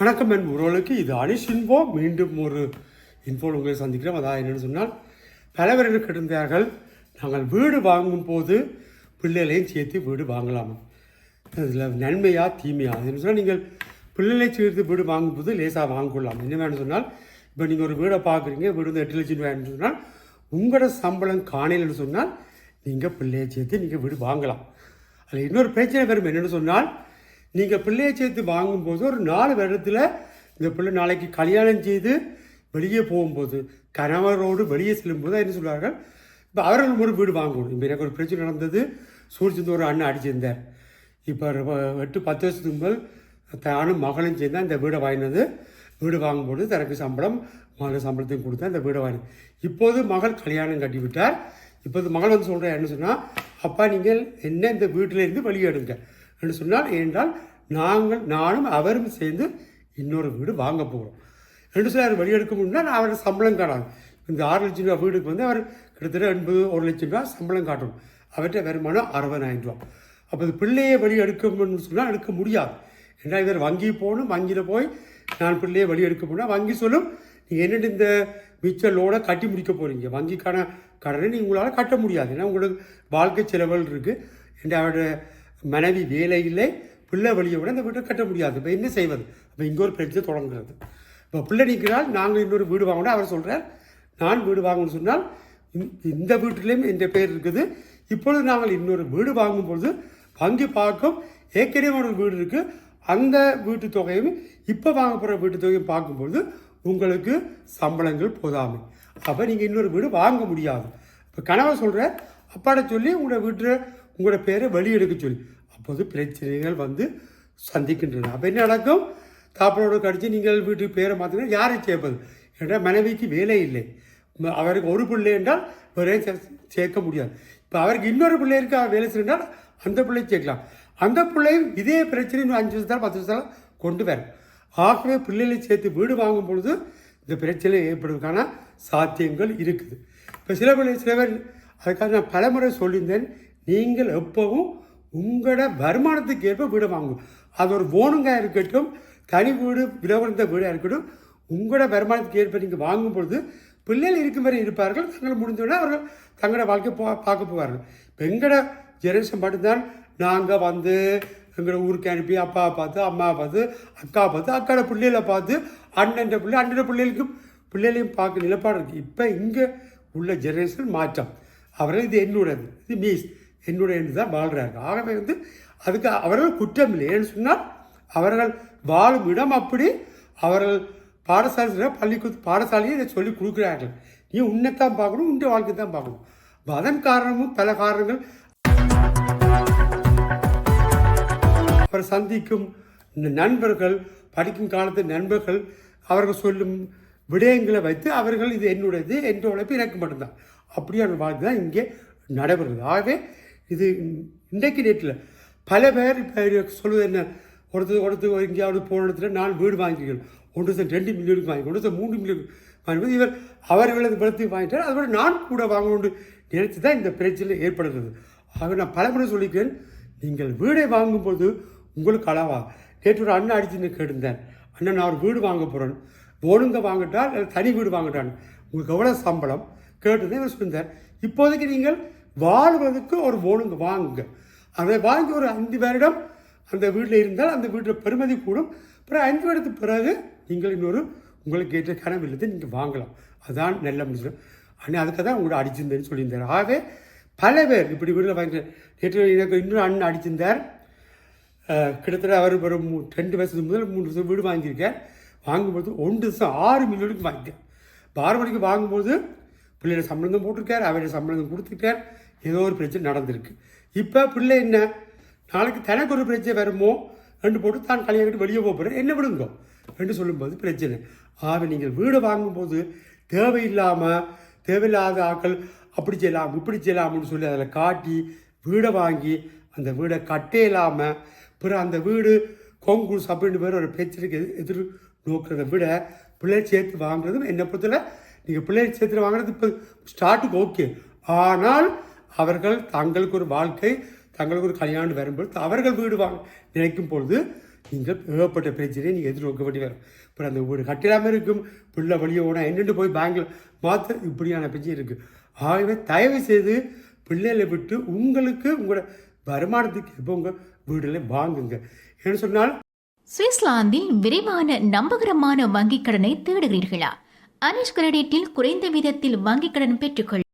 வணக்கம் என் உறவுகளுக்கு இது அனிஷ் இன்போ. மீண்டும் ஒரு இன்போ உங்களை சந்திக்கிறோம். அதான் என்னென்னு சொன்னால் பல கிடந்தார்கள் நாங்கள் வீடு வாங்கும் போது பிள்ளைகளையும் சேர்த்து வீடு வாங்கலாமா. அதில் நன்மையா தீமையா? அதுன்னு சொன்னால் நீங்கள் பிள்ளைகளை சேர்த்து வீடு வாங்கும்போது லேசாக வாங்கிக்கொள்ளலாம். என்ன வேணும்னு சொன்னால் இப்போ நீங்கள் ஒரு வீடை பார்க்குறீங்க வீடு வந்து எட்டு லட்சம் வேணும்னு சொன்னால் உங்களோட சம்பளம் காணையில்னு சொன்னால் நீங்கள் பிள்ளையை சேர்த்து நீங்கள் வீடு வாங்கலாம். அதில் இன்னொரு பிரச்சனை வரும் என்னென்னு சொன்னால் நீங்கள் பிள்ளையை சேர்த்து வாங்கும்போது ஒரு நாலு வருடத்தில் இந்த பிள்ளை நாளைக்கு கல்யாணம் செய்து வெளியே போகும்போது கணவரோடு வெளியே செல்லும்போது என்ன சொல்கிறார்கள் இப்போ அவர்கள் ஒரு வீடு வாங்கணும். இப்போ எனக்கு ஒரு பிரச்சனை நடந்தது. சூழ்ச்சிந்து ஒரு அண்ணன் அடிச்சிருந்தார். இப்போ எட்டு பத்து வருஷத்துக்கு முதல் தானும் மகளும் சேர்ந்து இந்த வீடை வாங்கினது. வீடு வாங்கும்போது தனக்கு சம்பளம் மகள் சம்பளத்தையும் கொடுத்து அந்த வீடை வாங்கினது. இப்போது மகள் கல்யாணம் கட்டிவிட்டார். இப்போது மகள் வந்து சொல்கிறேன் என்ன சொன்னால் அப்பா நீங்கள் என்ன இந்த வீட்டிலேருந்து வெளியே எடுங்க என்று சொன்னால் ஏனென்றால் நாங்கள் நானும் அவரும் சேர்ந்து இன்னொரு வீடு வாங்க போகிறோம் ரெண்டு சிலர் வெளியெடுக்க முடியும்னா அவர் சம்பளம் காணாது இந்த ஆறு லட்சம் ரூபா வீடுக்கு வந்து அவர் கிட்டத்தட்ட எண்பது ஒரு லட்சம் ரூபா சம்பளம் காட்டணும் அவர்கிட்ட வருமானம் அறுபதாயிரம் ரூபா அப்போ இது பிள்ளையை வழி எடுக்கணும்னு சொன்னால் எடுக்க முடியாது. ஏன்னா இவர் வங்கி போகணும் வங்கியில் போய் நான் பிள்ளையை வழி எடுக்க போனால் வங்கி சொல்லும் நீங்கள் என்னென்ன இந்த மிச்ச லோனை கட்டி முடிக்க போகிறீங்க வங்கிக்கான கடனை நீங்கள் உங்களால் கட்ட முடியாது. ஏன்னா உங்களுக்கு வாழ்க்கை செலவுகள் இருக்குது என்ற அவருடைய மனைவி வேலை இல்லை பிள்ளை வழியை விட அந்த வீட்டை கட்ட முடியாது. இப்போ என்ன செய்வது? அப்போ இங்கே ஒரு பிரச்சனை தொடங்குறது இப்போ பிள்ளை நிற்கிறால் நாங்கள் இன்னொரு வீடு வாங்கணும். அவர் சொல்கிறார் நான் வீடு வாங்கணும்னு சொன்னால் இந்த- வீட்டிலையும் என்ற பேர் இருக்குது. இப்பொழுது நாங்கள் இன்னொரு வீடு வாங்கும் பொழுது வங்கி பார்க்கும் ஏற்கனவே ஒரு வீடு இருக்குது அந்த வீட்டு தொகையும் இப்போ வாங்க போகிற வீட்டு தொகையும் பார்க்கும்பொழுது உங்களுக்கு சம்பளங்கள் போதாமை. அப்போ நீங்கள் இன்னொரு வீடு வாங்க முடியாது. இப்போ கணவர் சொல்கிற அப்பாட சொல்லி உங்களோட வீட்டில் உங்களோட பேரை வெளியெடுக்க சொல்லி. அப்போது பிரச்சனைகள் வந்து சந்திக்கின்றன. அப்போ என்ன நடக்கும்? தாப்பனோடு கடிச்சு நீங்கள் வீட்டுக்கு பேரை மாற்றினா யாரை சேர்ப்பது ஏன்னா மனைவிக்கு வேலை இல்லை. அவருக்கு ஒரு பிள்ளை என்றால் வேறே சேர்க்க முடியாது. இப்போ அவருக்கு இன்னொரு பிள்ளை இருக்கா வேலை செய்யறால் அந்த பிள்ளை சேர்க்கலாம். அந்த பிள்ளையும் இதே பிரச்சனை இன்னும் அஞ்சு வருஷத்தால் பத்து வருஷத்தால் கொண்டு வரும் ஆகவே பிள்ளைகளை சேர்த்து வீடு வாங்கும் பொழுது இந்த பிரச்சனை ஏற்படுவதற்கான சாத்தியங்கள் இருக்குது. இப்போ சில பிள்ளை சில பேர் அதுக்காக நான் பலமுறை சொல்லியிருந்தேன் நீங்கள் எப்பவும் உங்களோட வருமானத்துக்கு ஏற்ப வீடு வாங்கணும் அது ஒரு ஓனுங்க இருக்கட்டும் தனி வீடு விலவந்த வீடாக இருக்கட்டும் உங்களோட வருமானத்துக்கு ஏற்ப நீங்கள் வாங்கும் பொழுது பிள்ளைகள் இருக்கும் வரை இருப்பார்கள். தங்கள் முடிந்தவுடனே அவர்கள் தங்களோட வாழ்க்கை போ பார்க்க போவார்கள். இப்போ எங்களோட ஜெனரேஷன் மட்டும்தான். நாங்கள் வந்து எங்களோட ஊருக்கு அனுப்பி அப்பாவை பார்த்து அம்மாவை பார்த்து அக்கா பார்த்து அக்காவோட பிள்ளைகளை பார்த்து அண்ணன்ற பிள்ளை அண்ணன் பிள்ளைகளுக்கும் பிள்ளைகளையும் பார்க்க நிலப்பாடு இருக்குது இப்போ இங்கே உள்ள ஜெனரேஷன் மாற்றம். அவர்கள் இது என்னுடையது இது மீஸ். என்னுடையது தான் வாழ்கிறார்கள் ஆகவே வந்து அதுக்கு அவர்கள் குற்றம் இல்லை. ஏன்னு சொன்னால் அவர்கள் வாழும் இடம் அப்படி அவர்கள் பாடசாலை பள்ளிக்கூட பாடசாலையை இதை சொல்லி கொடுக்குறார்கள். நீ உன்னைத்தான் பார்க்கணும் உன்னுடைய வாழ்க்கை தான் பார்க்கணும். அப்ப அதன் காரணமும் பல காரணங்கள். அவர் சந்திக்கும் இந்த நண்பர்கள் படிக்கும் காலத்து நண்பர்கள் அவர்கள் சொல்லும் விடயங்களை வைத்து அவர்கள் இது என்னுடையது என்ற உழைப்பு எனக்கு மட்டும்தான். அப்படியான வாழ்க்கை தான் இங்கே நடைபெறுது ஆகவே இது இன்றைக்கு நேற்றில் பல பேர் இப்போ சொல்வது என்ன? ஒருத்தர் ஒருத்தர் எங்கேயாவது போன இடத்துல நான் வீடு வாங்கிக்கிறேன் ஒன்று சார் ரெண்டு மில்லியனுக்கு வாங்கி ஒன்று சார் மூன்று மில்லியனுக்கு வாங்கும்போது இவர் அவர்களது பலத்துக்கு வாங்கிட்டார். அதோட நான் கூட வாங்கணும்னு நினைத்து தான் இந்த பிரச்சனை ஏற்படுகிறது. ஆக நான் பலமுறை சொல்லிக்கிறேன் நீங்கள் வீடை வாங்கும்போது உங்களுக்கு அளவா? நேற்று ஒரு அண்ணன் அடிச்சுன்னு கேட்டிருந்தேன் அண்ணன் நான் ஒரு வீடு வாங்க போகிறேன் ஒழுங்க வாங்கிட்டால் தனி வீடு வாங்கிட்டான் உங்களுக்கு எவ்வளோ சம்பளம்? கேட்டதே இவர் சொல்லியிருந்தார். இப்போதைக்கு நீங்கள் வாழ்வதற்கு ஒரு ஓனுங்க வாங்குங்க அதை வாங்கி ஒரு ஐந்து வருடம் அந்த வீட்டில் இருந்தால் அந்த வீட்டில் பெருமதி கூடும். பிறகு ஐந்து வருடத்துக்கு பிறகு நீங்கள் இன்னொரு உங்களுக்கு ஏற்ற கனவு இல்லத்தை நீங்கள் வாங்கலாம். அதான் நல்ல மனுஷன். ஆனால் அதுக்கு தான் உங்களை அடிச்சிருந்தேன்னு சொல்லியிருந்தார். ஆகவே பல பேர் இப்படி வீட்டில் வாங்கி நேற்று எனக்கு இன்னொரு அண்ணன் அடிச்சிருந்தார். கிட்டத்தட்ட அவர் ஒரு ரெண்டு வருஷத்துக்கு முதல் மூணு வருஷம் வீடு வாங்கியிருக்கார். வாங்கும்போது ஒன்று வருஷம் ஆறு மில்லியனுக்கு வாங்கியிருக்கார். பாரமணிக்கு வாங்கும்போது பிள்ளையோட சம்பளம் போட்டிருக்கார். அவருடைய சம்பளம் கொடுத்துருக்கார் ஏதோ ஒரு பிரச்சனை நடந்திருக்கு. இப்போ பிள்ளை என்ன? நாளைக்கு தனக்கு ஒரு பிரச்சனை வருமோ? ரெண்டு போட்டு தான் கல்யாணம் வெளியே போகிறேன் என்ன விடுங்க? என்று சொல்லும்போது பிரச்சனை. ஆக நீங்கள் வீடு வாங்கும்போது தேவையில்லாமல் தேவையில்லாத ஆட்கள் அப்படி செய்யலாம் இப்படி செய்யலாம்னு சொல்லி அதில் காட்டி வீடை வாங்கி அந்த வீடை கட்டே இல்லாமல் பிறகு அந்த வீடு கோங்கூஸ் அப்படின்னு பேர் ஒரு பிரச்சனைக்கு எதிர் எதிர் நோக்கிறத விட பிள்ளையை சேர்த்து வாங்குறதும் என்னை பொறுத்தல நீங்கள் பிள்ளையை சேர்த்து வாங்குறது இப்போ ஸ்டார்ட்டுக்கு ஓகே ஆனால் அவர்கள் தங்களுக்கு ஒரு வாழ்க்கை தங்களுக்கு ஒரு கல்யாணம் வரும்பொழுது அவர்கள் வீடு வாங்க நினைக்கும் பொழுது நீங்கள் ஏகப்பட்ட பிரச்சனையை நீங்கள் எதிர்நோக்க வேண்டி வரும். இப்போ அந்த வீடு கட்டிடாமல் இருக்கும் பிள்ளை வழியை ஓட என்னென்று போய் பேங்கில் மாற்ற இப்படியான பிரச்சனை இருக்குது ஆகவே தயவு செய்து பிள்ளைகளை விட்டு உங்களுக்கு உங்களோட வருமானத்துக்கு எப்போ உங்கள் வீடுல வாங்குங்க. என்ன சொன்னால் சுவிட்சர்லாந்தில் விரைவான நம்பகரமான வங்கிக் கடனை தேடுகிறீர்களா? அனிஷ் கிரெடிட்டில் குறைந்த விதத்தில் வங்கிக் கடன் பெற்றுக்கொள்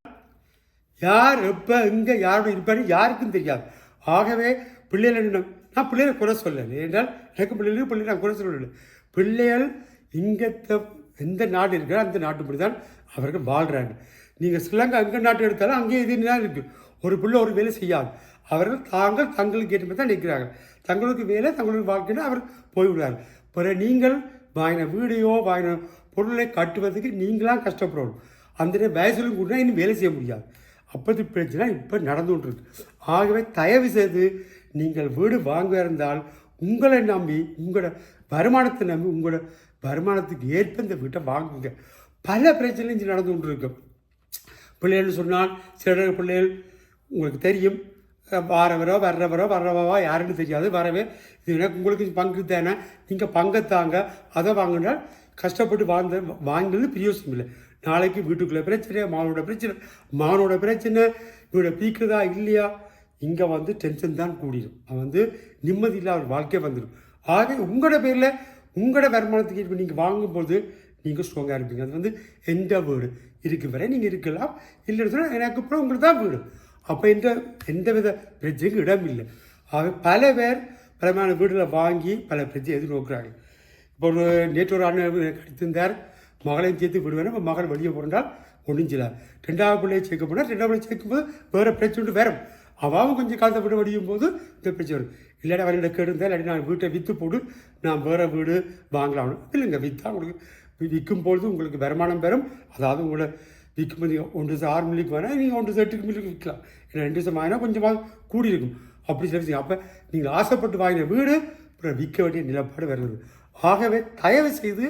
யார் எப்போ எங்கே யாரோட இருப்பாரு யாருக்கும் தெரியாது. ஆகவே பிள்ளைகள் என்ன- நான் பிள்ளைகளை குறை சொல்லலை. என்றால் எனக்கு பிள்ளைகளுக்கு பிள்ளை நான் குறை சொல்லலை பிள்ளைகள் இங்கே எந்த நாடு இருக்கிறோ அந்த நாட்டுப்படி தான் அவர்கள் வாழ்கிறாங்க நீங்கள் ஸ்ரீலங்கா எங்கே நாட்டு எடுத்தாலும் அங்கேயே இது தான் இருக்குது ஒரு பிள்ளை ஒரு வேலை செய்யாது. அவர்கள் தாங்கள் தங்களுக்கு ஏற்ற மாதிரி தான் நிற்கிறாங்க தங்களுக்கு வேலை தங்களுக்கு வாழ்க்கைன்னு அவர் போய்விடுவார். பிறகு நீங்கள் வாங்கின வீடையோ வாங்கின பொருளை கட்டுவதற்கு நீங்களாம் கஷ்டப்படணும். அந்த நேரம் வயசுலும் கூட இன்னும் வேலை செய்ய முடியாது. அப்போது பிரச்சனை இப்போ நடந்து கொண்டிருக்கு ஆகவே தயவு செய்து நீங்கள் வீடு வாங்க இருந்தால் உங்களை நம்பி உங்களோட வருமானத்தை நம்பி உங்களோட வருமானத்துக்கு ஏற்ப இந்த வீட்டை வாங்குங்க. பல பிரச்சனை இங்கே நடந்து கொண்டிருக்கு பிள்ளைகள்னு சொன்னால் சில பிள்ளைகள் உங்களுக்கு தெரியும். வாரவரோ வர்றவரோ வர்றவா யாருன்னு தெரியாது. வரவே இது எனக்கு உங்களுக்கு பங்கு தானே? நீங்கள் பங்கை தாங்க. அதை வாங்கினால் கஷ்டப்பட்டு வாழ்ந்த வாங்கினது பிரியோசனம் இல்லை. நாளைக்கு வீட்டுக்குள்ளே பிரச்சனை மானோட பிரச்சனை மானோட பிரச்சனை இவரோட பீக்குதா இல்லையா? இங்கே வந்து டென்ஷன் தான் கூடிடும் அவன் வந்து நிம்மதி இல்லாத ஒரு வாழ்க்கை வந்துடும் ஆக உங்களோட பேரில் உங்களோட வருமானத்துக்கு இப்போ நீங்கள் வாங்கும்போது நீங்கள் ஸ்ட்ராங்காக இருப்பீங்க. அது வந்து எந்த வீடு இருக்கு வரை நீங்கள் இருக்கலாம். இல்லைன்னு சொன்னால் எனக்கு அப்புறம் உங்களுக்கு தான் வீடு. அப்போ எந்த எந்த வித பிரச்சனைக்கும் இடம் இல்லை. ஆக பல பேர் பலமான வீடுகளை வாங்கி பல பிரச்சனை எதிர்நோக்குறாங்க. இப்போ ஒரு நேற்று ஒரு அண்ணன் கிடைத்திருந்தார் மகளையும் சேர்த்து விடுவேன். இப்போ மகள் வெளியே போனால் ஒன்றும் ரெண்டாவது பிள்ளையை சேர்க்க போனால் ரெண்டாவது பிள்ளை சேர்க்கும்போது வேறு பிரச்சனை உண்டு வேறும் அவாவும் கொஞ்சம் காலத்தை விட வடியும் போது இந்த பிரச்சனை வரும். இல்லாட்டி அவர்கிட்ட கேட்டிருந்தா இல்லாட்டி நான் வீட்டை விற்று போட்டு நான் வேறு வீடு வாங்கலாம். இல்லைங்க விற்றா உங்களுக்கு விற்கும் பொழுது உங்களுக்கு வருமானம் பெறும். அதாவது உங்களை விற்கும் போது ஒன்று சார் ஆறு மில்லிக்கு வேணால் நீங்கள் ஒன்று சார் எட்டு மில்லிக்கு விற்கலாம். ஏன்னா ரெண்டு வருஷம் வாங்கினா கொஞ்சமாக கூடி இருக்கும். அப்படி சொல்லி அப்போ நீங்கள் ஆசைப்பட்டு வாங்கின வீடு அப்புறம் விற்க வேண்டிய நிலப்பாடு வருது ஆகவே தயவு செய்து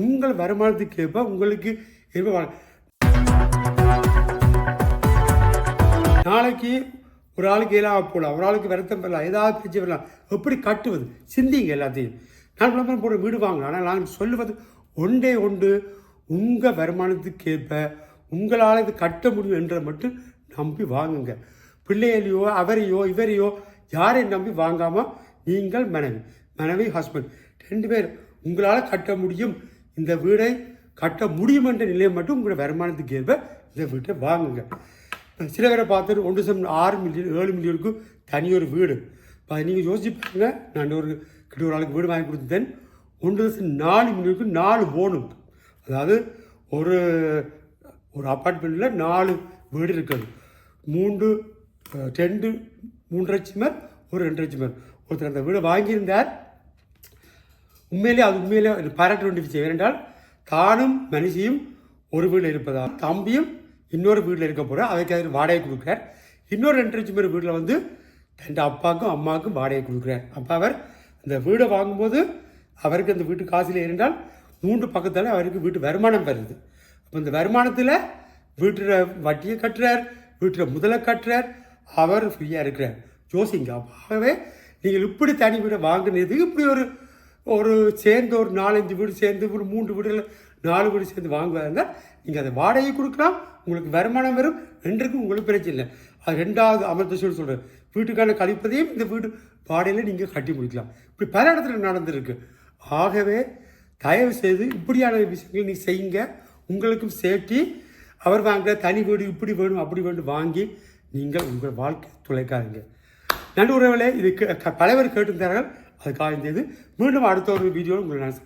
உங்கள் வருமானத்துக்கு ஏற்ப உங்களுக்கு ஏற்ப நாளைக்கு ஒரு ஆளுக்கு ஏழாக போகலாம் ஒரு ஆளுக்கு வருத்தம் பெறலாம் ஏதாவது பிரச்சனை வரலாம் எப்படி கட்டுவது? சிந்திங்க எல்லாத்தையும். நான் விளம்பரம் போடுற வீடு வாங்கலாம். ஆனால் நான் சொல்லுவது ஒன்றே ஒன்று உங்கள் வருமானத்துக்கு ஏற்ப உங்களால் இது கட்ட முடியும் என்றதை மட்டும் நம்பி வாங்குங்க. பிள்ளைகளையோ அவரையோ இவரையோ யாரையும் நம்பி வாங்காமல் நீங்கள் மனைவி மனைவி ஹஸ்பண்ட் ரெண்டு பேர் உங்களால் கட்ட முடியும். இந்த வீடை கட்ட முடியும் என்ற நிலையை மட்டும் உங்களோட வருமானத்துக்கு ஏற்ப இந்த வீட்டை வாங்குங்க. சில பேரை பார்த்துட்டு ஒன்று சம் ஆறு மில்லியன் ஏழு மில்லியனுக்கு தனி ஒரு வீடு. இப்போ நீங்கள் யோசிச்சு பாருங்க நான் ஒரு கிட்ட ஒரு ஆளுக்கு வீடு வாங்கி கொடுத்தேன். ஒன்று லட்சம் நாலு மில்லியனுக்கு நாலு ஓனும் அதாவது ஒரு ஒரு அப்பார்ட்மெண்ட்டில் நாலு வீடு இருக்குது. மூன்று ரெண்டு மூன்று லட்சம் பேர் ஒரு ரெண்டு லட்சம் பேர் ஒருத்தர் அந்த வீடை வாங்கியிருந்தார். உண்மையிலே அது உண்மையிலே பாராட்ட வேண்டிய விஷயம். ஏனென்றால் தானும் மனுஷியும் ஒரு வீட்டில் இருப்பதால் தம்பியும் இன்னொரு வீட்டில் இருக்க போகிற அதுக்கு வாடகை கொடுக்குறார். இன்னொரு ரெண்டு லட்சம் பேர் வீட்டில் வந்து தன் அப்பாவுக்கும் அம்மாவுக்கும் வாடகை கொடுக்குறார். அப்போ அவர் அந்த வீடை வாங்கும்போது அவருக்கு அந்த வீட்டு காசில் இருந்தால் மூன்று பக்கத்தால் அவருக்கு வீட்டு வருமானம் வருது. அப்போ இந்த வருமானத்தில் வீட்டில் வட்டியை கட்டுறார் வீட்டில் முதலை கட்டுறார். அவர் ஃப்ரீயாக இருக்கிறார். யோசிங்க ஆகவே நீங்கள் இப்படி தனி வீடை வாங்கினது இப்படி ஒரு ஒரு சேர்ந்து ஒரு நாலஞ்சு வீடு சேர்ந்து ஒரு மூன்று வீடுகள் நாலு வீடு சேர்ந்து வாங்குவதா இருந்தால் நீங்கள் அதை வாடகை கொடுக்கலாம். உங்களுக்கு வருமானம் வரும். ரெண்டுக்கும் உங்களுக்கு பிரச்சனை இல்லை. அது ரெண்டாவது அமர்த்த சொல்லி சொல்கிறேன் வீட்டுக்கான கழிப்பதையும் இந்த வீடு வாடகையில் நீங்கள் கட்டி முடிக்கலாம். இப்படி பல இடத்துல நடந்திருக்கு. ஆகவே தயவு செய்து இப்படியான விஷயங்கள் நீங்கள் செய்யுங்க. உங்களுக்கும் சேஃப்டி அவர் வாங்குற தனி வீடு இப்படி வேணும் அப்படி வேணும் வாங்கி நீங்கள் உங்கள் வாழ்க்கை துளைக்காதீங்க. நண்டு உறவுகளே இது க- பல பேர் கேட்டிருந்தார்கள். அதுக்காக இந்த மீண்டும் அடுத்த ஒரு வீடியோவில் உங்களை நான்